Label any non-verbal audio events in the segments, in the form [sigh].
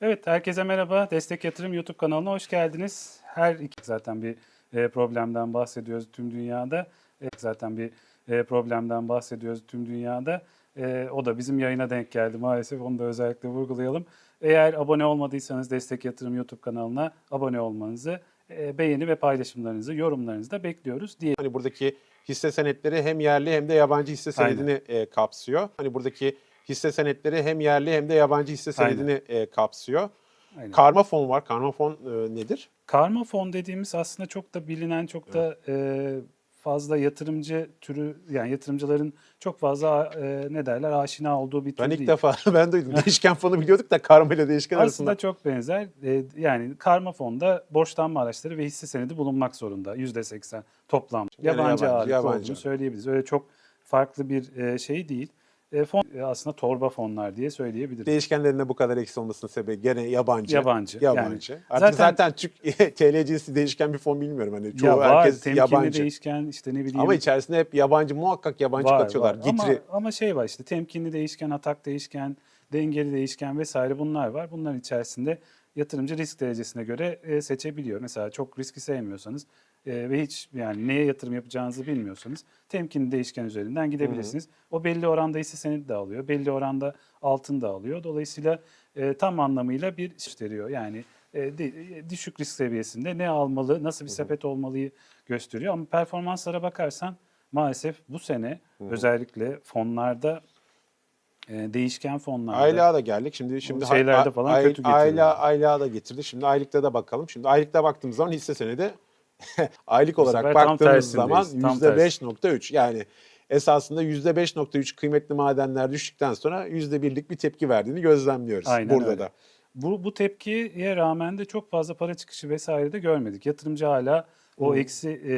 Evet, herkese merhaba. Destek Yatırım YouTube kanalına hoş geldiniz. Her iki zaten bir e, problemden bahsediyoruz tüm dünyada. E, zaten bir e, problemden bahsediyoruz tüm dünyada. E, o da bizim yayına denk geldi maalesef. Onu da özellikle vurgulayalım. Eğer abone olmadıysanız Destek Yatırım YouTube kanalına abone olmanızı, e, beğeni ve paylaşımlarınızı, yorumlarınızı da bekliyoruz diye. Hani buradaki hisse senetleri hem yerli hem de yabancı hisse senedini e, kapsıyor. Hani buradaki hisse senetleri hem yerli hem de yabancı hisse senedini e, kapsıyor. Aynen. Karma fon var. Karma fon e, nedir? Karma fon dediğimiz aslında çok da bilinen, çok da e, fazla yatırımcı türü, yani yatırımcıların çok fazla e, ne derler aşina olduğu bir tür Ben ilk değil. defa [laughs] ben duydum. [laughs] Değişken fonu biliyorduk da karma ile değişken Aslında arasında. çok benzer. E, yani karma fonda borçlanma araçları ve hisse senedi bulunmak zorunda. %80 toplam. Yani Yabancı, yabancı, ağırlıklı yabancı. olduğunu söyleyebiliriz. Öyle çok farklı bir e, şey değil. E, fon e, aslında torba fonlar diye söyleyebiliriz. Değişkenlerinde bu kadar eksi olmasının sebebi gene yabancı. Yabancı, Yabancı. yani Artık zaten- zaten, Türk [laughs] TL cinsi değişken bir fon bilmiyorum. Hani çoğu ya var, herkes temkinli yabancı. değişken işte ne bileyim. Ama içerisinde hep yabancı muhakkak yabancı Var, katıyorlar. var. Getiri. Ama, ama şey var işte temkinli değişken, atak değişken, dengeli değişken vesaire bunlar var. Bunların içerisinde yatırımcı risk derecesine göre e, seçebiliyor. Mesela çok riski sevmiyorsanız e, ve hiç yani neye yatırım yapacağınızı bilmiyorsanız temkinli değişken üzerinden gidebilirsiniz. O belli oranda hisse senedi de alıyor, belli oranda altın da alıyor. Dolayısıyla e, tam anlamıyla bir iş veriyor. Yani e, e, düşük risk seviyesinde ne almalı, nasıl bir sepet olmalıyı gösteriyor. Ama performanslara bakarsan maalesef bu sene özellikle fonlarda e, değişken fonlarda Aylığa da geldik. Şimdi şimdi şeylerde falan kötü getiriyor. Aylığa, aylığa da getirdi. Şimdi aylıkta da bakalım. Şimdi aylıkta baktığımız zaman hisse senedi [laughs] aylık olarak baktığımız zaman tam %5.3 yani esasında %5.3 kıymetli madenler düştükten sonra %1'lik bir tepki verdiğini gözlemliyoruz Aynen burada öyle. da. Bu, bu tepkiye rağmen de çok fazla para çıkışı vesaire de görmedik. Yatırımcı hala o eksi e,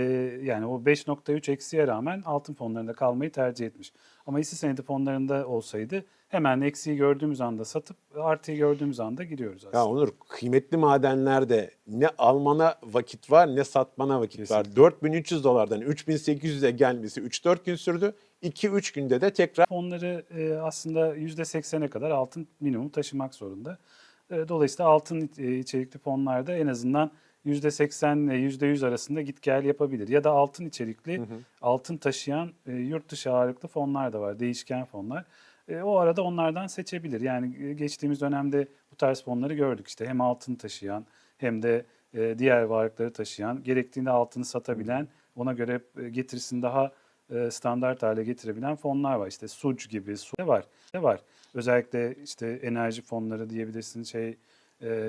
yani o 5.3 eksiye rağmen altın fonlarında kalmayı tercih etmiş. Ama hisse senedi fonlarında olsaydı hemen eksiği gördüğümüz anda satıp artıyı gördüğümüz anda giriyoruz aslında. Ya Onur kıymetli madenlerde ne almana vakit var ne satmana vakit var. 4300 dolardan 3800'e gelmesi 3-4 gün sürdü. 2-3 günde de tekrar Fonları e, aslında %80'e kadar altın minimum taşımak zorunda. E, dolayısıyla altın e, içerikli fonlarda en azından %80 ile %100 arasında git gel yapabilir. Ya da altın içerikli, altın taşıyan e, yurt dışı ağırlıklı fonlar da var, değişken fonlar. E, o arada onlardan seçebilir. Yani e, geçtiğimiz dönemde bu tarz fonları gördük işte hem altın taşıyan hem de e, diğer varlıkları taşıyan, gerektiğinde altını satabilen, ona göre getirisini daha standart hale getirebilen fonlar var. İşte SUC gibi su var. Ne var. Özellikle işte enerji fonları diyebilirsin şey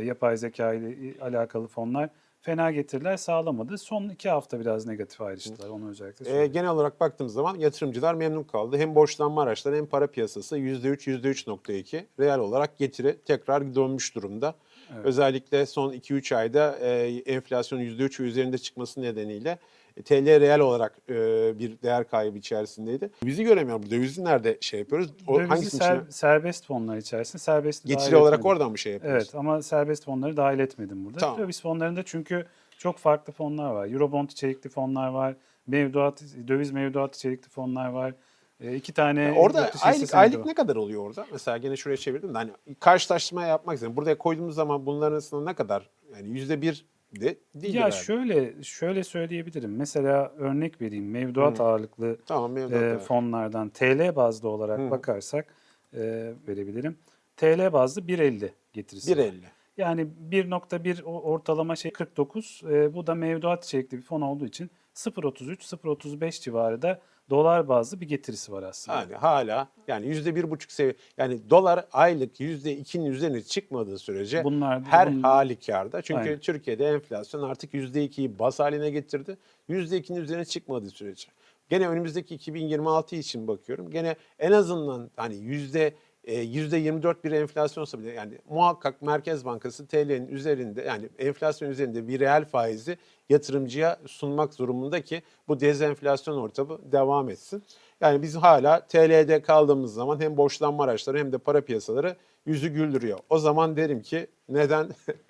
yapay zeka ile alakalı fonlar fena getiriler sağlamadı. Son iki hafta biraz negatif ayrıştılar. Onu özellikle söyleyeyim. genel olarak baktığımız zaman yatırımcılar memnun kaldı. Hem borçlanma araçları hem para piyasası %3, %3.2 reel olarak getiri tekrar dönmüş durumda. Özellikle son 2-3 ayda e, enflasyon %3 ve üzerinde çıkması nedeniyle e, TL reel olarak e, bir değer kaybı içerisindeydi. Dövizi göremiyorum. Dövizi nerede şey yapıyoruz? O, Dövizi ser- içine? serbest fonlar içerisinde serbest Getiri olarak oradan mı şey yapıyoruz? Evet ama serbest fonları dahil etmedim burada. Tamam. Döviz fonlarında çünkü çok farklı fonlar var. Eurobond içerikli fonlar var. Mevduat, döviz mevduat içerikli fonlar var. E, iki tane Orada dışı hisse aylık aylık ne kadar oluyor orada? Mesela gene şuraya çevirdim de hani karşılaştırma yapmak istedim. Buraya koyduğumuz zaman bunların arasında ne kadar yani yüzde bir de değil Ya herhalde. şöyle şöyle söyleyebilirim. Mesela örnek vereyim. Mevduat ağırlıklı Tamam memnun e, fonlardan TL bazlı olarak bakarsak e, verebilirim. TL bazlı 1.50 getirisi. var. 1.50. Yani 1.1 o- ortalama şey 49. E, bu da mevduat içerikli bir fon olduğu için 0.33 0.35 civarı da dolar bazlı bir getirisi var aslında. Yani hala yani yüzde bir buçuk seviye yani dolar aylık yüzde ikinin üzerine çıkmadığı sürece Bunlar- her bunun- halükarda çünkü Aynen. Türkiye'de enflasyon artık yüzde ikiyi bas haline getirdi. Yüzde ikinin üzerine çıkmadığı sürece. Gene önümüzdeki 2026 için bakıyorum. Gene en azından hani yüzde 24 bir enflasyon olsa bile yani muhakkak Merkez Bankası TL'nin üzerinde yani enflasyon üzerinde bir reel faizi yatırımcıya sunmak zorunda ki bu dezenflasyon ortamı devam etsin. Yani biz hala TL'de kaldığımız zaman hem borçlanma araçları hem de para piyasaları yüzü güldürüyor. O zaman derim ki neden? [laughs]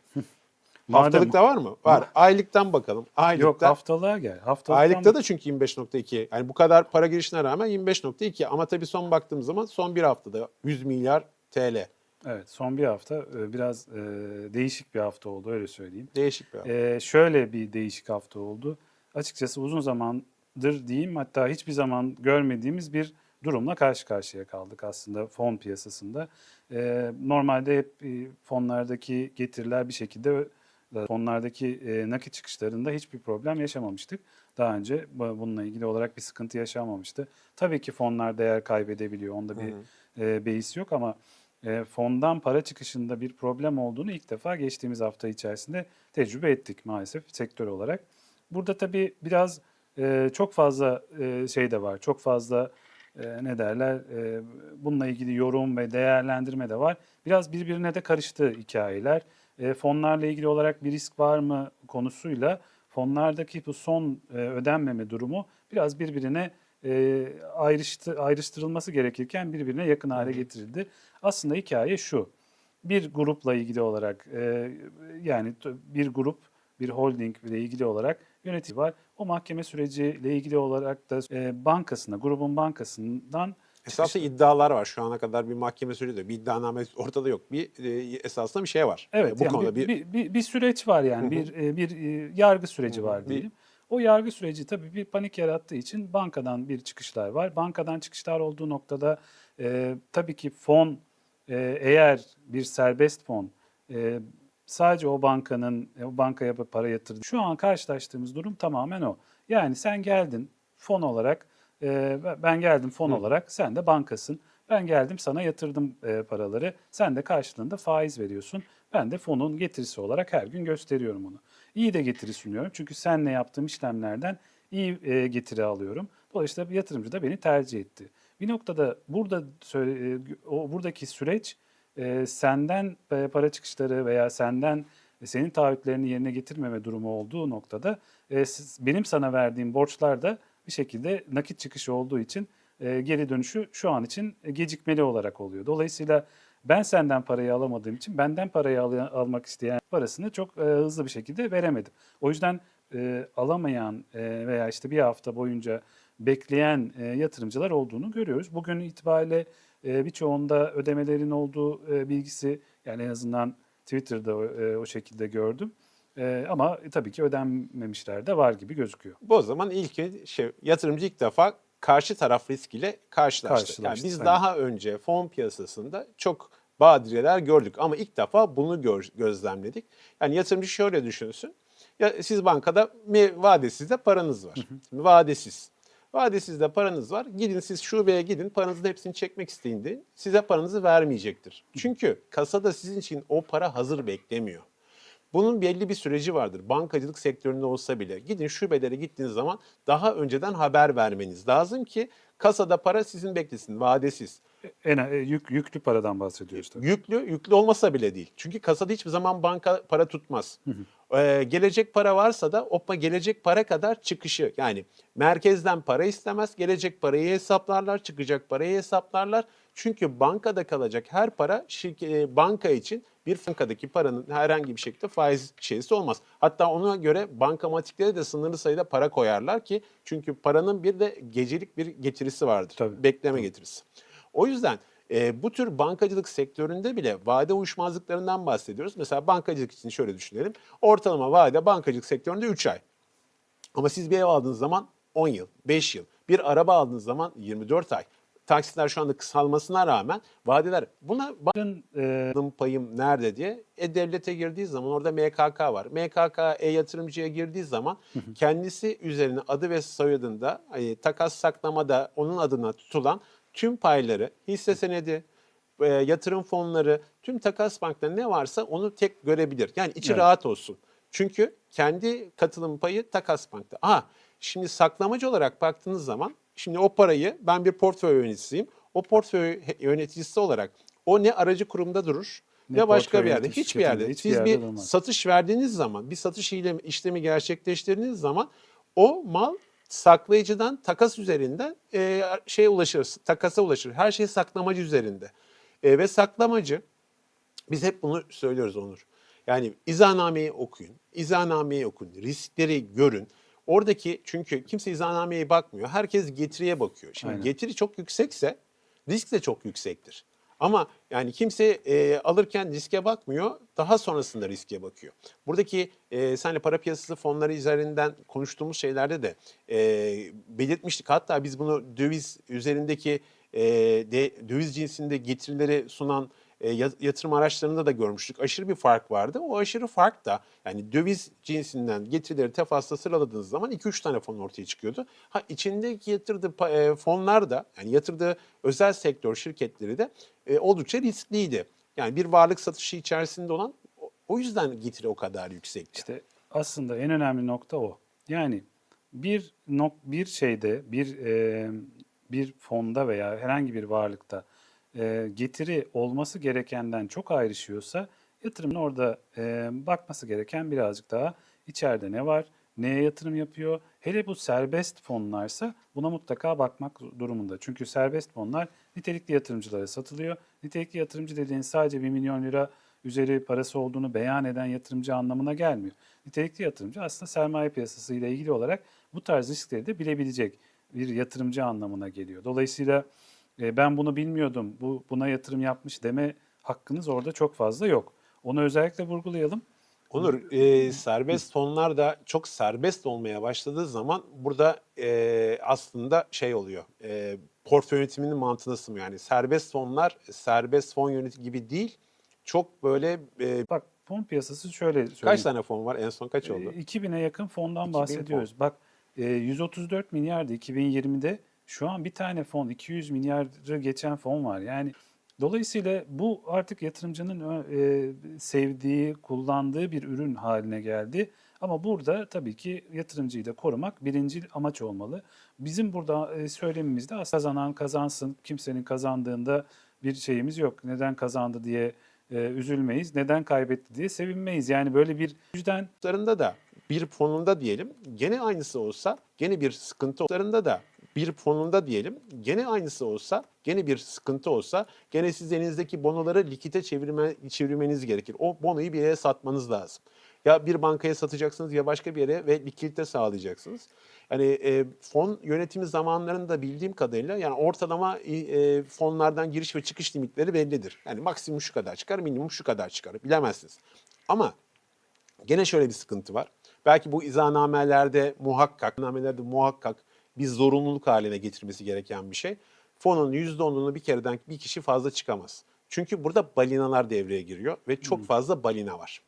Madem- Haftalıkta var mı? Var. Aylıktan bakalım. Aylıkta, Yok haftalığa gel. Haftalıktan aylıkta da çünkü 25.2. Yani bu kadar para girişine rağmen 25.2 ama tabii son baktığımız zaman son bir haftada 100 milyar TL. Evet, son bir hafta e, biraz e, değişik bir hafta oldu öyle söyleyeyim. Değişik bir hafta. E, şöyle bir değişik hafta oldu. Açıkçası uzun zamandır diyeyim hatta hiçbir zaman görmediğimiz bir durumla karşı karşıya kaldık aslında fon piyasasında. E, normalde hep e, fonlardaki getiriler bir şekilde fonlardaki e, nakit çıkışlarında hiçbir problem yaşamamıştık. Daha önce bu- bununla ilgili olarak bir sıkıntı yaşanmamıştı. Tabii ki fonlar değer kaybedebiliyor. Onda bir e, beis yok ama e, fondan para çıkışında bir problem olduğunu ilk defa geçtiğimiz hafta içerisinde tecrübe ettik maalesef sektör olarak. Burada tabii biraz e, çok fazla e, şey de var. Çok fazla e, ne derler e, bununla ilgili yorum ve değerlendirme de var. Biraz birbirine de karıştı hikayeler. E, fonlarla ilgili olarak bir risk var mı konusuyla fonlardaki bu son e, ödenmeme durumu biraz birbirine e, ayrıştı, ayrıştırılması gerekirken birbirine yakın hale getirildi. Aslında hikaye şu. Bir grupla ilgili olarak e, yani bir grup bir holding ile ilgili olarak yönetici var. O mahkeme süreciyle ilgili olarak da e, bankasına, grubun bankasından Esasında iddialar var. Şu ana kadar bir mahkeme süreci de bir iddianame ortada yok. Bir e, esasında bir şey var. Evet, bu yani konuda bir, bir, bir, bir, süreç var yani bir e, bir e, yargı süreci var diyelim. O yargı süreci tabii bir panik yarattığı için bankadan bir çıkışlar var. Bankadan çıkışlar olduğu noktada e, tabii ki fon e, eğer bir serbest fon e, sadece o bankanın e, o bankaya para yatırdı. Şu an karşılaştığımız durum tamamen o. Yani sen geldin fon olarak e, ben geldim fon olarak sen de bankasın. Ben geldim sana yatırdım e, paraları. Sen de karşılığında faiz veriyorsun. Ben de fonun getirisi olarak her gün gösteriyorum onu. İyi de getiri sunuyorum. Çünkü senle yaptığım işlemlerden iyi e, getiri alıyorum. Dolayısıyla yatırımcı da beni tercih etti. Bir noktada burada o buradaki süreç e, senden para çıkışları veya senden senin taahhütlerini yerine getirmeme durumu olduğu noktada e, siz- benim sana verdiğim borçlar da bir şekilde nakit çıkışı olduğu için e, geri dönüşü şu an için gecikmeli olarak oluyor. Dolayısıyla ben senden parayı alamadığım için benden parayı al- almak isteyen parasını çok e, hızlı bir şekilde veremedim. O yüzden e, alamayan e, veya işte bir hafta boyunca bekleyen e, yatırımcılar olduğunu görüyoruz. Bugün itibariyle e, birçoğunda ödemelerin olduğu e, bilgisi yani en azından Twitter'da e, o şekilde gördüm. E, ama tabii ki ödenmemişler de var gibi gözüküyor. bu o zaman ilk şey yatırımcı ilk defa karşı taraf riskiyle karşılaştı. Karşılaştı, Yani biz aynen. daha önce fon piyasasında çok badireler gördük ama ilk defa bunu gör- gözlemledik. Yani yatırımcı şöyle düşünsün. Ya siz bankada vadesizde paranız var. Şimdi vadesiz. Vadesizde paranız var. Gidin siz şubeye gidin paranızın hepsini çekmek isteyin deyin. Size paranızı vermeyecektir. Çünkü kasada sizin için o para hazır beklemiyor. Bunun belli bir süreci vardır. Bankacılık sektöründe olsa bile gidin şubelere gittiğiniz zaman daha önceden haber vermeniz lazım ki kasada para sizin beklesin vadesiz. En e, yük, yüklü paradan bahsediyoruz tabii. Yüklü, yüklü olmasa bile değil. Çünkü kasada hiçbir zaman banka para tutmaz. Ee, gelecek para varsa da o pa- gelecek para kadar çıkışı yani merkezden para istemez. Gelecek parayı hesaplarlar, çıkacak parayı hesaplarlar. Çünkü bankada kalacak her para şirke- e, banka için bir bankadaki paranın herhangi bir şekilde faiz şeysi olmaz. Hatta ona göre bankamatiklere de sınırlı sayıda para koyarlar ki çünkü paranın bir de gecelik bir getirisi vardır. Tabii. Bekleme getirisi. O yüzden e, bu tür bankacılık sektöründe bile vade uyuşmazlıklarından bahsediyoruz. Mesela bankacılık için şöyle düşünelim. Ortalama vade bankacılık sektöründe 3 ay. Ama siz bir ev aldığınız zaman 10 yıl, 5 yıl. Bir araba aldığınız zaman 24 ay. Taksitler şu anda kısalmasına rağmen vadeler buna Bunların, e, payım nerede diye. E devlete girdiği zaman orada MKK var. MKK e-yatırımcıya girdiği zaman kendisi üzerine adı ve soyadında hani, takas saklamada onun adına tutulan tüm payları, hisse senedi, e, yatırım fonları, tüm takas bankları ne varsa onu tek görebilir. Yani içi Evet. rahat olsun. Çünkü kendi katılım payı takas bankta. Aha şimdi saklamacı olarak baktığınız zaman şimdi o parayı ben bir portföy yöneticisiyim. O portföy yöneticisi olarak o ne aracı kurumda durur Ne ne başka bir yerde. Hiçbir yerde. hiçbir Siz yerde bir durmaz. satış verdiğiniz zaman, bir satış işlemi, işlemi gerçekleştirdiğiniz zaman o mal saklayıcıdan takas üzerinden e, şeye ulaşır, takasa ulaşır. Her şey saklamacı üzerinde. E, ve saklamacı biz hep bunu söylüyoruz Onur. Yani izahnameyi okuyun, izahnameyi okuyun, riskleri görün. Oradaki çünkü kimse izahnameye bakmıyor. Herkes getiriye bakıyor. Şimdi Aynen. getiri çok yüksekse risk de çok yüksektir. Ama yani kimse e, alırken riske bakmıyor, daha sonrasında riske bakıyor. Buradaki e, senle para piyasası fonları üzerinden konuştuğumuz şeylerde de e, belirtmiştik. Hatta biz bunu döviz üzerindeki e, de, döviz cinsinde getirileri sunan e, ya- yatırım araçlarında da görmüştük. Aşırı bir fark vardı. O aşırı fark da yani döviz cinsinden getirileri tefasla sıraladığınız zaman 2-3 tane fon ortaya çıkıyordu. Ha içindeki yatırdığı e, fonlar da yani yatırdığı özel sektör şirketleri de e, oldukça riskliydi. Yani bir varlık satışı içerisinde olan o yüzden getiri o kadar yüksekti. İşte aslında en önemli nokta o. Yani bir nok bir şeyde bir e, bir fonda veya herhangi bir varlıkta e, getiri olması gerekenden çok ayrışıyorsa yatırımın orada e, bakması gereken birazcık daha içeride ne var, neye yatırım yapıyor. Hele bu serbest fonlarsa buna mutlaka bakmak durumunda. Çünkü serbest fonlar nitelikli yatırımcılara satılıyor. Nitelikli yatırımcı dediğin sadece 1 milyon lira üzeri parası olduğunu beyan eden yatırımcı anlamına gelmiyor. Nitelikli yatırımcı aslında sermaye piyasası ile ilgili olarak bu tarz riskleri de bilebilecek bir yatırımcı anlamına geliyor. Dolayısıyla e, ben bunu bilmiyordum, bu buna yatırım yapmış deme hakkınız orada çok fazla yok. Onu özellikle vurgulayalım. Onur, e, serbest fonlar da çok serbest olmaya başladığı zaman burada e, aslında şey oluyor. E, portföy yönetiminin mantığına sığmıyor. Yani serbest fonlar serbest fon yönetimi gibi değil. Çok böyle e, Bak fon piyasası şöyle söyleyeyim. kaç tane fon var? En son kaç E, oldu? 2000'e yakın fondan 2000 bahsediyoruz. Bak e, 134 milyardı 2020'de. Şu an bir tane fon 200 milyarı geçen fon var. Yani dolayısıyla bu artık yatırımcının e, sevdiği, kullandığı bir ürün haline geldi. Ama burada tabii ki yatırımcıyı da korumak birinci amaç olmalı. Bizim burada e, söylemimizde aslında kazanan kazansın. Kimsenin kazandığında bir şeyimiz yok. Neden kazandı diye e, üzülmeyiz. Neden kaybetti diye sevinmeyiz. Yani böyle bir yüzden da bir fonunda diyelim gene aynısı olsa gene bir sıkıntı olsa da bir fonunda diyelim gene aynısı olsa gene bir sıkıntı olsa gene siz elinizdeki bonoları likite çevirme, çevirmeniz gerekir. O bonoyu bir yere satmanız lazım. Ya bir bankaya satacaksınız ya başka bir yere ve likidite sağlayacaksınız. Yani e, fon yönetimi zamanlarında bildiğim kadarıyla yani ortalama e, fonlardan giriş ve çıkış limitleri bellidir. Yani maksimum şu kadar çıkar, minimum şu kadar çıkar. Bilemezsiniz. Ama Gene şöyle bir sıkıntı var. Belki bu izahnnamelerde muhakkak, namelerde muhakkak bir zorunluluk haline getirmesi gereken bir şey. Fonun %10'unu bir kereden bir kişi fazla çıkamaz. Çünkü burada balinalar devreye giriyor ve çok fazla balina var.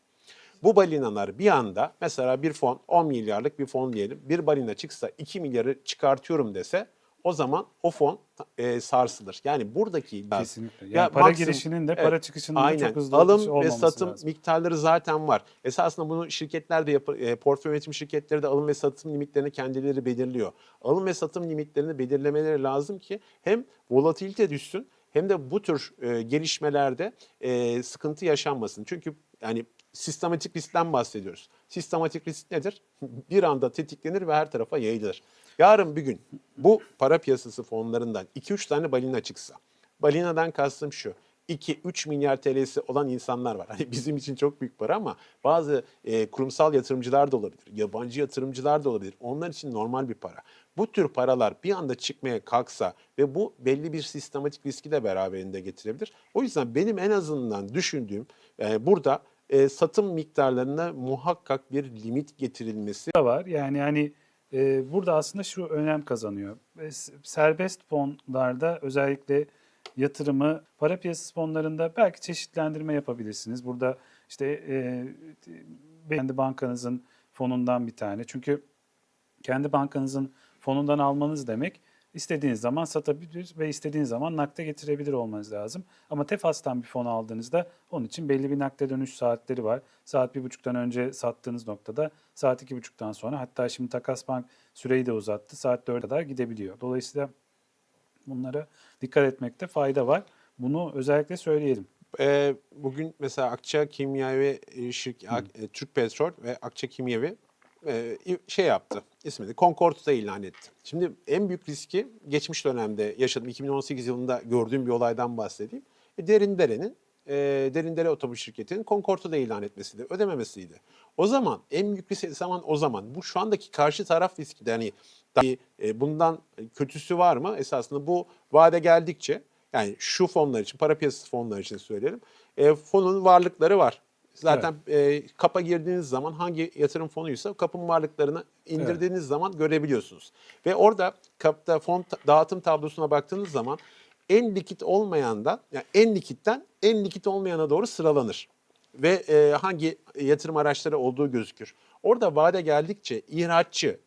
Bu balinalar bir anda mesela bir fon 10 milyarlık bir fon diyelim bir balina çıksa 2 milyarı çıkartıyorum dese o zaman o fon e, sarsılır. Yani buradaki Kesinlikle. Yani para girişinin de para çıkışının da aynen. çok hızlı Alım ve satım lazım. miktarları zaten var. Esasında bunu şirketler de yapı- e, portföy yönetim şirketleri de alım ve satım limitlerini kendileri belirliyor. Alım ve satım limitlerini belirlemeleri lazım ki hem volatilite düşsün hem de bu tür e, gelişmelerde e, sıkıntı yaşanmasın. Çünkü yani sistematik riskten bahsediyoruz. Sistematik risk nedir? [laughs] Bir anda tetiklenir ve her tarafa yayılır. Yarın bir gün bu para piyasası fonlarından 2-3 tane balina çıksa. Balinadan kastım şu. 2-3 milyar TL'si olan insanlar var. [laughs] Hani bizim için çok büyük para ama bazı e, kurumsal yatırımcılar da olabilir. Yabancı yatırımcılar da olabilir. Onlar için normal bir para. Bu tür paralar bir anda çıkmaya kalksa ve bu belli bir sistematik riski de beraberinde getirebilir. O yüzden benim en azından düşündüğüm e, burada e, satım miktarlarına muhakkak bir limit getirilmesi var. Yani hani e, burada aslında şu önem kazanıyor. E, s- Serbest fonlarda özellikle yatırımı para piyasası fonlarında belki çeşitlendirme yapabilirsiniz. Burada işte e, kendi bankanızın fonundan bir tane. Çünkü kendi bankanızın fonundan almanız demek istediğiniz zaman satabilir ve istediğiniz zaman nakde getirebilir olmanız lazım. Ama Tefas'tan bir fon aldığınızda onun için belli bir nakde dönüş saatleri var. Saat bir buçuktan önce sattığınız noktada saat iki buçuktan sonra hatta şimdi Takas Bank süreyi de uzattı. Saat 4'e kadar gidebiliyor. Dolayısıyla bunlara dikkat etmekte fayda var. Bunu özellikle söyleyelim. Ee, bugün mesela Akça Kimyavi e, şirk, e, Türk Petrol ve Akça Kimyavi e, şey yaptı. İsmini Concord'da ilan etti. Şimdi en büyük riski geçmiş dönemde yaşadım. 2018 yılında gördüğüm bir olaydan bahsedeyim. E, Derindere'nin e, Derindere Otobüs Şirketi'nin Concord'da ilan etmesiydi, ödememesiydi. O zaman en büyük risk zaman o zaman. Bu şu andaki karşı taraf riski hani dahi, e, bundan kötüsü var mı? Esasında bu vade geldikçe Yani şu fonlar için, para piyasası fonları için söyleyelim. E, fonun varlıkları var. Zaten e, kapa girdiğiniz zaman hangi yatırım fonuysa kapın varlıklarını indirdiğiniz zaman görebiliyorsunuz. Ve orada kapta fon dağıtım tablosuna baktığınız zaman en likit olmayandan, yani en likitten en likit olmayana doğru sıralanır. Ve e, hangi yatırım araçları olduğu gözükür. Orada vade geldikçe ihraççı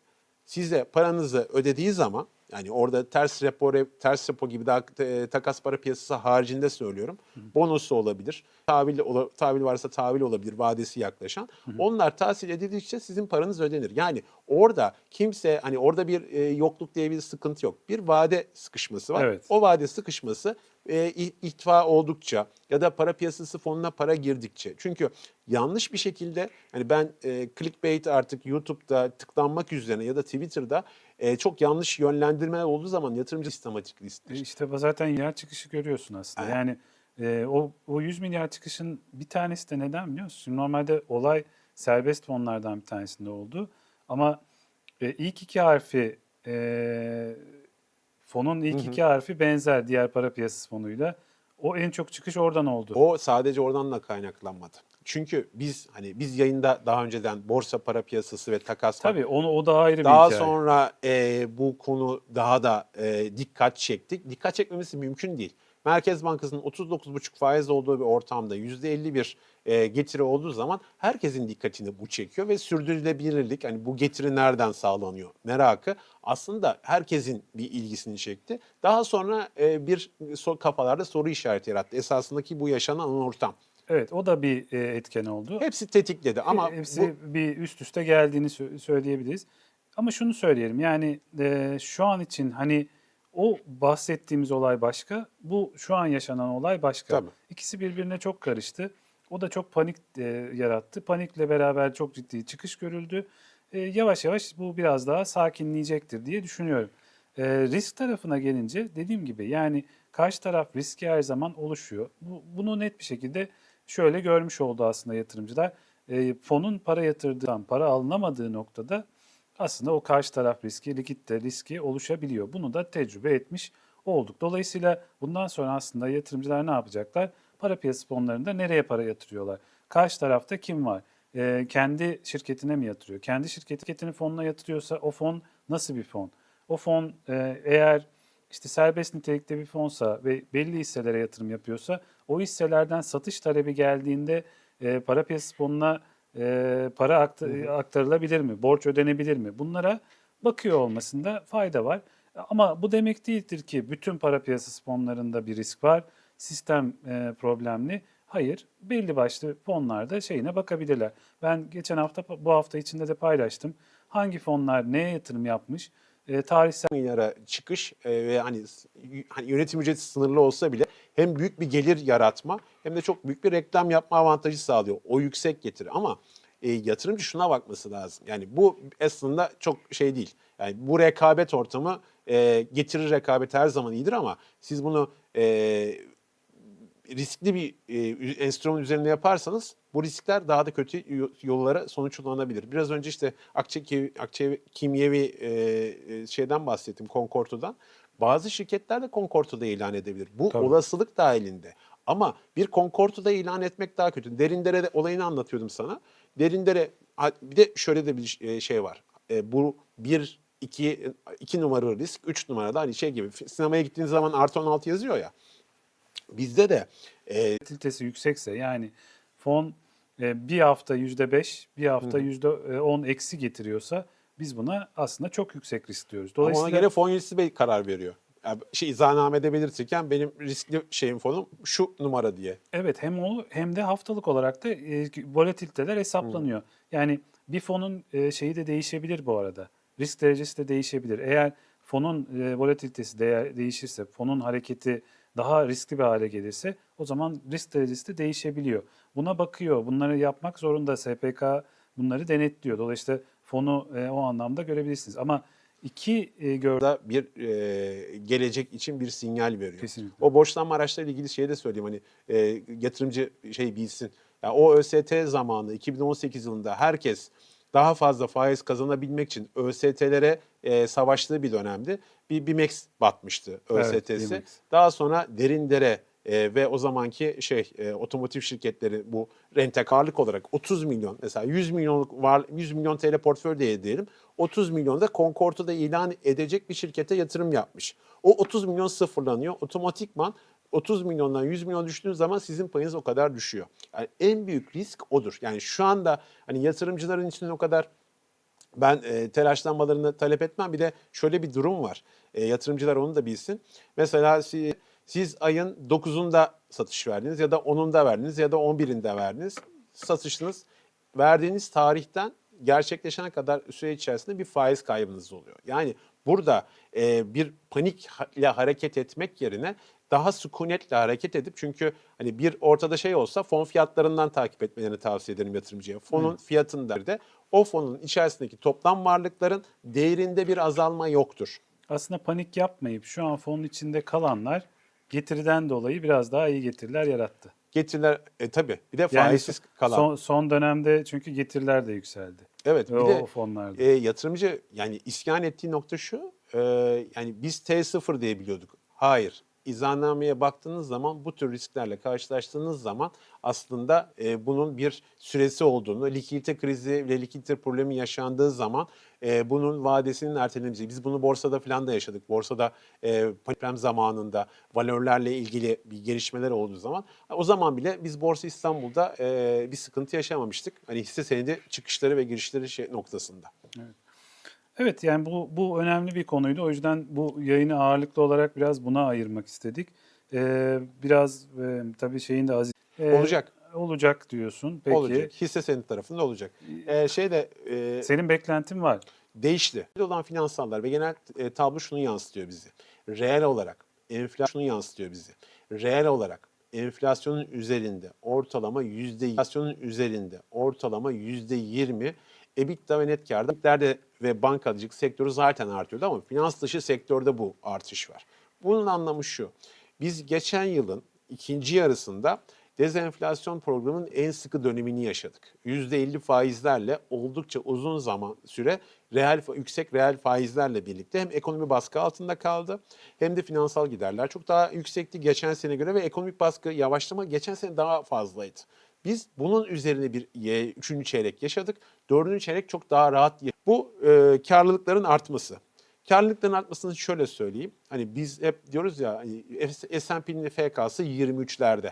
size paranızı ödediği zaman yani orada ters repo re- ters repo gibi daha e, takas para piyasası haricinde söylüyorum. Bonusu olabilir. Tahvil ola- tahvil varsa tahvil olabilir vadesi yaklaşan. Onlar tahsil edildikçe sizin paranız ödenir. Yani orada kimse hani orada bir e, yokluk diye bir sıkıntı yok. Bir vade sıkışması var. Evet. O vade sıkışması e, ihtiva oldukça ya da para piyasası fonuna para girdikçe. Çünkü yanlış bir şekilde hani ben e, clickbait artık YouTube'da tıklanmak üzerine ya da Twitter'da e, çok yanlış yönlendirmeler olduğu zaman yatırımcı sistematik E listtir. İşte zaten yer çıkışı görüyorsun aslında. Evet. Yani e, o, o 100 milyar çıkışın bir tanesi de neden biliyor musun? Şimdi normalde olay serbest fonlardan bir tanesinde oldu. Ama e, ilk iki harfi e, fonun ilk iki harfi benzer diğer para piyasası fonuyla. O en çok çıkış oradan oldu. O sadece oradan da kaynaklanmadı. Çünkü biz hani biz yayında daha önceden borsa para piyasası ve takas Tabii onu o da ayrı bir Daha hikaye. sonra e, bu konu daha da e, dikkat çektik. Dikkat çekmemesi mümkün değil. Merkez Bankası'nın 39,5 faiz olduğu bir ortamda %50 bir e, getiri olduğu zaman herkesin dikkatini bu çekiyor ve sürdürülebilirlik hani bu getiri nereden sağlanıyor merakı aslında herkesin bir ilgisini çekti. Daha sonra e, bir so- kafalarda soru işareti yarattı. Esasındaki bu yaşanan ortam. Evet o da bir e, etken oldu. Hepsi tetikledi ama hepsi bu, bir üst üste geldiğini sö- söyleyebiliriz. Ama şunu söyleyelim yani e, şu an için hani o bahsettiğimiz olay başka, bu şu an yaşanan olay başka. Tabii. İkisi birbirine çok karıştı. O da çok panik e, yarattı. Panikle beraber çok ciddi çıkış görüldü. E, yavaş yavaş bu biraz daha sakinleyecektir diye düşünüyorum. E, risk tarafına gelince dediğim gibi yani karşı taraf riski her zaman oluşuyor. Bu, bunu net bir şekilde şöyle görmüş oldu aslında yatırımcılar. E, fonun para yatırdığı, para alınamadığı noktada aslında o karşı taraf riski, likitte riski oluşabiliyor. Bunu da tecrübe etmiş olduk. Dolayısıyla bundan sonra aslında yatırımcılar ne yapacaklar? Para piyasası fonlarında nereye para yatırıyorlar? Karşı tarafta kim var? Ee, kendi şirketine mi yatırıyor? Kendi şirketinin fonuna yatırıyorsa o fon nasıl bir fon? O fon e, eğer işte serbest nitelikte bir fonsa ve belli hisselere yatırım yapıyorsa o hisselerden satış talebi geldiğinde e, para piyasası fonuna e, para aktı- aktarılabilir mi? Borç ödenebilir mi? Bunlara bakıyor olmasında fayda var. Ama bu demek değildir ki bütün para piyasası fonlarında bir risk var. Sistem e, problemli. Hayır, belli başlı fonlarda şeyine bakabilirler. Ben geçen hafta bu hafta içinde de paylaştım. Hangi fonlar neye yatırım yapmış? E, tarihsel milyara çıkış e, ve hani, hani yönetim ücreti sınırlı olsa bile hem büyük bir gelir yaratma hem de çok büyük bir reklam yapma avantajı sağlıyor. O yüksek getiri ama e, yatırımcı şuna bakması lazım. Yani bu aslında çok şey değil. Yani bu rekabet ortamı e, getirir rekabet her zaman iyidir ama siz bunu e, riskli bir e, enstrüman üzerinde yaparsanız bu riskler daha da kötü yo- yollara sonuçlanabilir. Biraz önce işte Akçe, Akçe Kimyevi e, e, şeyden bahsettim, Concordo'dan. Bazı şirketler de Concordo'da ilan edebilir. Bu Tabii. olasılık dahilinde. Ama bir Concordo'da ilan etmek daha kötü. Derindere de olayını anlatıyordum sana. Derindere bir de şöyle de bir e, şey var. E, bu bir, iki, iki numaralı risk, üç numarada hani şey gibi sinemaya gittiğiniz zaman artı 16 yazıyor ya. Bizde de e, yüksekse yani fon bir hafta yüzde beş, bir hafta yüzde on eksi getiriyorsa biz buna aslında çok yüksek risk diyoruz. ama ona Dolayısıyla göre fon yöneticisi bey karar veriyor. Yani şey izahnamede belirtirken benim riskli şeyim fonum şu numara diye. Evet hem o hem de haftalık olarak da e, volatiliteler hesaplanıyor. Yani bir fonun e, şeyi de değişebilir bu arada. Risk derecesi de değişebilir. Eğer fonun e, volatilitesi değer, değişirse, fonun hareketi daha riskli bir hale gelirse o zaman risk derecesi de değişebiliyor. Buna bakıyor. Bunları yapmak zorunda. SPK bunları denetliyor. Dolayısıyla fonu e, o anlamda görebilirsiniz. Ama iki e, gör da bir e, gelecek için bir sinyal veriyor. Kesinlikle. O borçlanma araçlarıyla ilgili şeyi de söyleyeyim hani e, yatırımcı şey bilsin. Yani o ÖST zamanı 2018 yılında herkes daha fazla faiz kazanabilmek için ÖST'lere e, savaştığı bir dönemdi. Bir BİMEX batmıştı Evet, ÖST'si. BİMEX. Daha sonra Derindere e, ve o zamanki şey e, otomotiv şirketleri bu rentekarlık olarak 30 milyon mesela 100 milyonluk var 100 milyon TL portföy diye diyelim. 30 milyon da Concorde'da ilan edecek bir şirkete yatırım yapmış. O 30 milyon sıfırlanıyor. Otomatikman 30 milyondan 100 milyon düştüğünüz zaman sizin payınız o kadar düşüyor. Yani en büyük risk odur. Yani şu anda hani yatırımcıların için o kadar ben e, telaşlanmalarını talep etmem. Bir de şöyle bir durum var. E, yatırımcılar onu da bilsin. Mesela siz, ayın 9'unda satış verdiniz ya da 10'unda verdiniz ya da 11'inde verdiniz. Satışınız verdiğiniz tarihten gerçekleşene kadar süre içerisinde bir faiz kaybınız oluyor. Yani burada e, bir panikle hareket etmek yerine daha sükunetle hareket edip çünkü hani bir ortada şey olsa fon fiyatlarından takip etmelerini tavsiye ederim yatırımcıya. Fonun fiyatında da o fonun içerisindeki toplam varlıkların değerinde bir azalma yoktur. Aslında panik yapmayıp şu an fonun içinde kalanlar getiriden dolayı biraz daha iyi getiriler yarattı. Getiriler e, tabii bir de Yani faizsiz kalan. Son, son dönemde çünkü getiriler de yükseldi. evet bir o de fonlarda. e, yatırımcı yani isyan ettiği nokta şu. e, yani biz T0 diye biliyorduk. Hayır. İzannameye baktığınız zaman bu tür risklerle karşılaştığınız zaman aslında e, bunun bir süresi olduğunu, likidite krizi ve likidite problemi yaşandığı zaman e, bunun vadesinin erteleneceği. Biz bunu borsada falan da yaşadık. Borsada e, deprem zamanında valörlerle ilgili bir gelişmeler olduğu zaman o zaman bile biz Borsa İstanbul'da e, bir sıkıntı yaşamamıştık. Hani hisse senedi çıkışları ve girişleri şey noktasında. Evet yani bu, bu önemli bir konuydu. O yüzden bu yayını ağırlıklı olarak biraz buna ayırmak istedik. Ee, biraz e, tabii şeyin de aziz... Ee, Olacak. Olacak diyorsun. Peki. Olacak. Hisse senedi tarafında olacak. E, şey de e, Senin beklentin var. değişti. olan finansallar ve genel e, tablo şunu yansıtıyor bizi. Reel olarak enflasyonu yansıtıyor bizi. Reel olarak enflasyonun üzerinde ortalama yüzde enflasyonun üzerinde ortalama yüzde yirmi EBITDA ve net karda Banklerde ve bankacılık sektörü zaten artıyordu ama finans dışı sektörde bu artış var. Bunun anlamı şu. Biz geçen yılın ikinci yarısında dezenflasyon programının en sıkı dönemini yaşadık. %50 faizlerle oldukça uzun zaman süre reel yüksek reel faizlerle birlikte hem ekonomi baskı altında kaldı hem de finansal giderler çok daha yüksekti geçen sene göre ve ekonomik baskı yavaşlama geçen sene daha fazlaydı. Biz bunun üzerine bir e, üçüncü çeyrek yaşadık. Dördüncü çeyrek çok daha rahat. Bu e, karlılıkların artması. Karlılıkların artmasını şöyle söyleyeyim. Hani biz hep diyoruz ya hani S&P'nin FK'sı 23'lerde.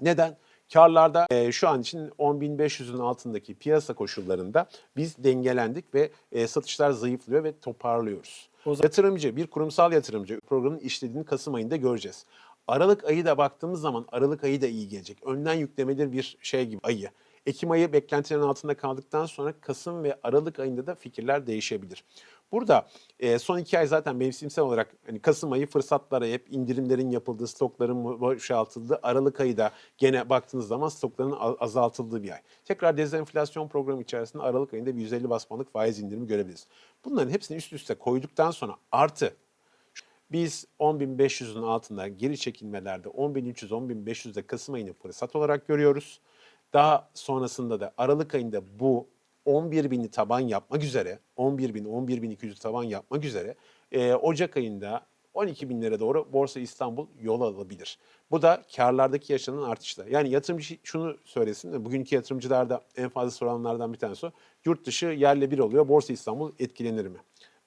Neden? Karlarda e, şu an için 10.500'ün altındaki piyasa koşullarında biz dengelendik ve e, satışlar zayıflıyor ve toparlıyoruz. O zaman- Yatırımcı, bir kurumsal yatırımcı programın işlediğini Kasım ayında göreceğiz. Aralık ayı da baktığımız zaman Aralık ayı da iyi gelecek. Önden yüklemedir bir şey gibi ayı. Ekim ayı beklentilerin altında kaldıktan sonra Kasım ve Aralık ayında da fikirler değişebilir. Burada e, son iki ay zaten mevsimsel olarak hani Kasım ayı fırsatlara hep indirimlerin yapıldığı, stokların boşaltıldığı, Aralık ayı da gene baktığınız zaman stokların azaltıldığı bir ay. Tekrar dezenflasyon programı içerisinde Aralık ayında bir 150 basmalık faiz indirimi görebiliriz. Bunların hepsini üst üste koyduktan sonra artı biz 10.500'ün altında geri çekilmelerde 10.300, 10.500'de Kasım ayını fırsat olarak görüyoruz. Daha sonrasında da Aralık ayında bu 11.000'i taban yapmak üzere, 11.000, 11.200'ü taban yapmak üzere e, Ocak ayında 12.000'lere doğru Borsa İstanbul yol alabilir. Bu da karlardaki yaşanan artışla. Yani yatırımcı şunu söylesin, de, bugünkü yatırımcılarda en fazla soranlardan bir tanesi o. Yurt dışı yerle bir oluyor, Borsa İstanbul etkilenir mi?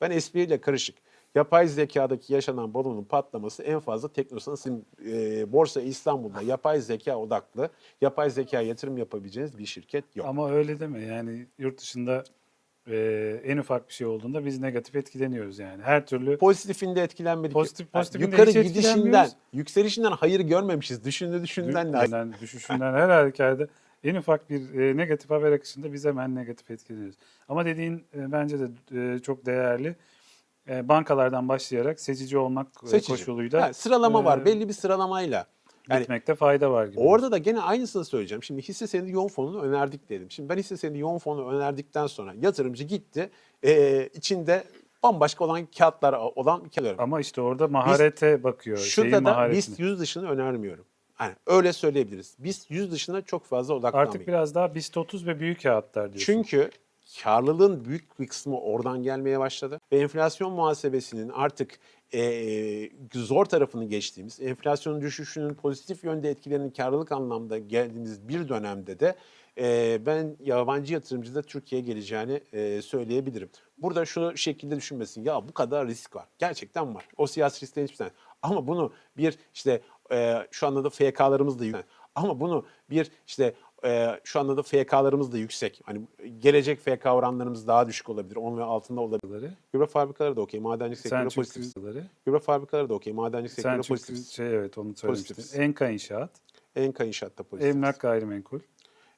Ben espriyle karışık. Yapay zekadaki yaşanan balonun patlaması en fazla Teknosa'nın e, Borsa İstanbul'da yapay zeka odaklı, yapay zeka yatırım yapabileceğiniz bir şirket yok. Ama öyle deme yani yurt dışında e, en ufak bir şey olduğunda biz negatif etkileniyoruz yani. Her türlü Pozitifinde etkilenmedik. Pozitif- Yani pozitifinde yukarı hiç gidişinden, yükselişinden hayır görmemişiz. Düşündü düşünden de. düşüşünden, düşüşünden her halükarda en ufak bir e, negatif haber akışında biz hemen negatif etkileniyoruz. Ama dediğin e, bence de e, çok değerli. E, bankalardan başlayarak seçici olmak e, Seçici. koşuluyla Ha, sıralama var. e, Belli bir sıralamayla. Yani gitmekte fayda var gibi. Orada da gene aynısını söyleyeceğim. Şimdi hisse senedi yoğun fonunu önerdik dedim. Şimdi ben hisse senedi yoğun fonu önerdikten sonra yatırımcı gitti. e, içinde bambaşka olan kağıtlar olan bir kağıt. Ama işte orada maharete bakıyor. şeyin Şurada da. BIST 100 dışını önermiyorum. Yani öyle söyleyebiliriz. BIST 100 dışına çok fazla odaklanmayın. Artık biraz daha BIST 30 ve büyük kağıtlar diyorsun. Çünkü karlılığın büyük bir kısmı oradan gelmeye başladı. Ve enflasyon muhasebesinin artık e, zor tarafını geçtiğimiz, enflasyonun düşüşünün pozitif yönde etkilerinin karlılık anlamda geldiğimiz bir dönemde de e, ben yabancı yatırımcı da Türkiye'ye geleceğini e, söyleyebilirim. Burada şu şekilde düşünmesin, ya bu kadar risk var. Gerçekten var. O siyasi risklerin hiçbir tane. Ama bunu bir işte e, şu anda da FK'larımız da yüksek. Ama bunu bir işte e, şu anda da FK'larımız da yüksek. Hani gelecek FK oranlarımız daha düşük olabilir. 10 ve altında olabilir. Gübre fabrikaları da okey. Madencilik sektörü pozitif. Gübre fabrikaları da okey. Madencilik sektörü pozitif. şey evet onu söylemiştim. Enka İnşaat, Enka İnşaat'ta pozitif. Emlak Gayrimenkul.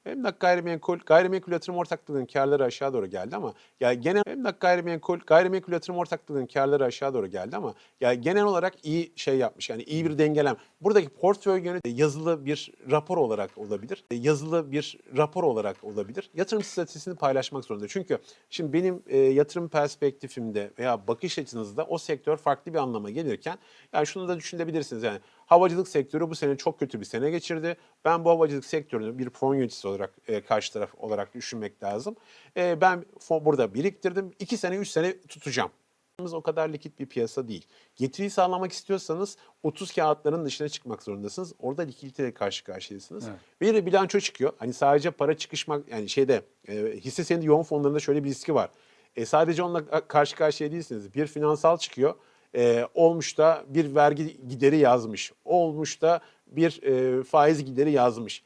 Emlak gayrimenkul, gayrimenkul yatırım ortaklığının karları aşağı doğru geldi ama ya genel emlak gayrimenkul, gayrimenkul yatırım ortaklığının karları aşağı doğru geldi ama ya genel olarak iyi şey yapmış. Yani iyi bir dengelem. Buradaki portföy yönetimi yazılı bir rapor olarak olabilir. Yazılı bir rapor olarak olabilir. Yatırım stratejisini paylaşmak zorunda. Çünkü şimdi benim e, yatırım perspektifimde veya bakış açınızda o sektör farklı bir anlama gelirken yani şunu da düşünebilirsiniz yani havacılık sektörü bu sene çok kötü bir sene geçirdi. Ben bu havacılık sektörünü bir fon yöneticisi olarak e, karşı taraf olarak düşünmek lazım. E, ben fon burada biriktirdim. 2 sene 3 sene tutacağım. O kadar likit bir piyasa değil. Getiriyi sağlamak istiyorsanız 30 kağıtların dışına çıkmak zorundasınız. Orada likiditeyle karşı karşıyasınız. Evet. Bir bilanço çıkıyor. Hani sadece para çıkışmak yani şeyde e, hisse senedi yoğun fonlarında şöyle bir riski var. E, sadece onunla karşı karşıya değilsiniz. Bir finansal çıkıyor. E, olmuş da bir vergi gideri yazmış. Olmuş da bir e, faiz gideri yazmış.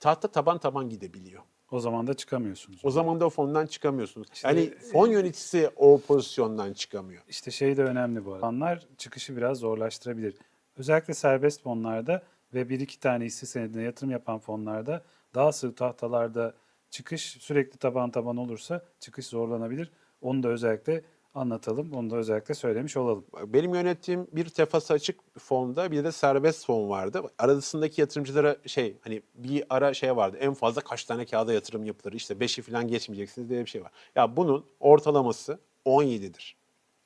Tahta taban taban gidebiliyor. O zaman da çıkamıyorsunuz. O zaman da o fondan çıkamıyorsunuz. İşte- yani fon yöneticisi o pozisyondan çıkamıyor. İşte şey de önemli bu arada. Fonlar çıkışı biraz zorlaştırabilir. Özellikle serbest fonlarda ve bir iki tane hisse senedine yatırım yapan fonlarda daha sığ tahtalarda çıkış sürekli taban taban olursa çıkış zorlanabilir. Onu da özellikle anlatalım. Onu da özellikle söylemiş olalım. Benim yönettiğim bir tefası açık fonda bir de serbest fon vardı. Arasındaki yatırımcılara şey hani bir ara şey vardı. En fazla kaç tane kağıda yatırım yapılır? İşte 5'i falan geçmeyeceksiniz diye bir şey var. Ya bunun ortalaması 17'dir.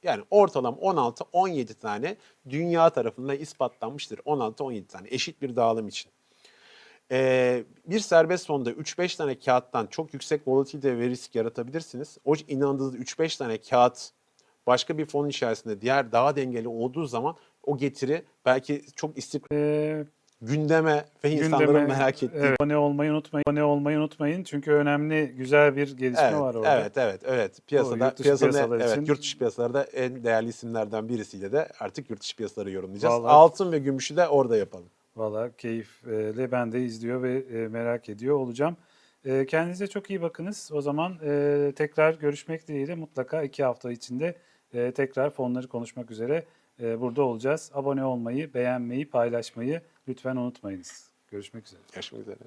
Yani ortalama 16-17 tane dünya tarafından ispatlanmıştır. 16-17 tane eşit bir dağılım için. Ee, bir serbest fonda 3-5 tane kağıttan çok yüksek volatilite ve risk yaratabilirsiniz. O inandığınız 3-5 tane kağıt başka bir fon içerisinde diğer daha dengeli olduğu zaman o getiri belki çok istikrar Ee, gündeme ve insanların gündeme- merak ettiği. Evet, abone olmayı unutmayın. Abone olmayı unutmayın. Çünkü önemli, güzel bir gelişme Evet, var orada. evet, evet, evet. Piyasada, yurt dışı piyasada, piyasalar evet, için- yurt dışı piyasalarda en değerli isimlerden birisiyle de artık yurt dışı piyasaları yorumlayacağız. Vallahi- Altın ve gümüşü de orada yapalım. Valla keyifle ben de izliyor ve e, merak ediyor olacağım. E, Kendinize çok iyi bakınız. O zaman e, tekrar görüşmek dileğiyle mutlaka iki hafta içinde e, tekrar fonları konuşmak üzere e, burada olacağız. Abone olmayı, beğenmeyi, paylaşmayı lütfen unutmayınız. Görüşmek üzere. Görüşmek üzere.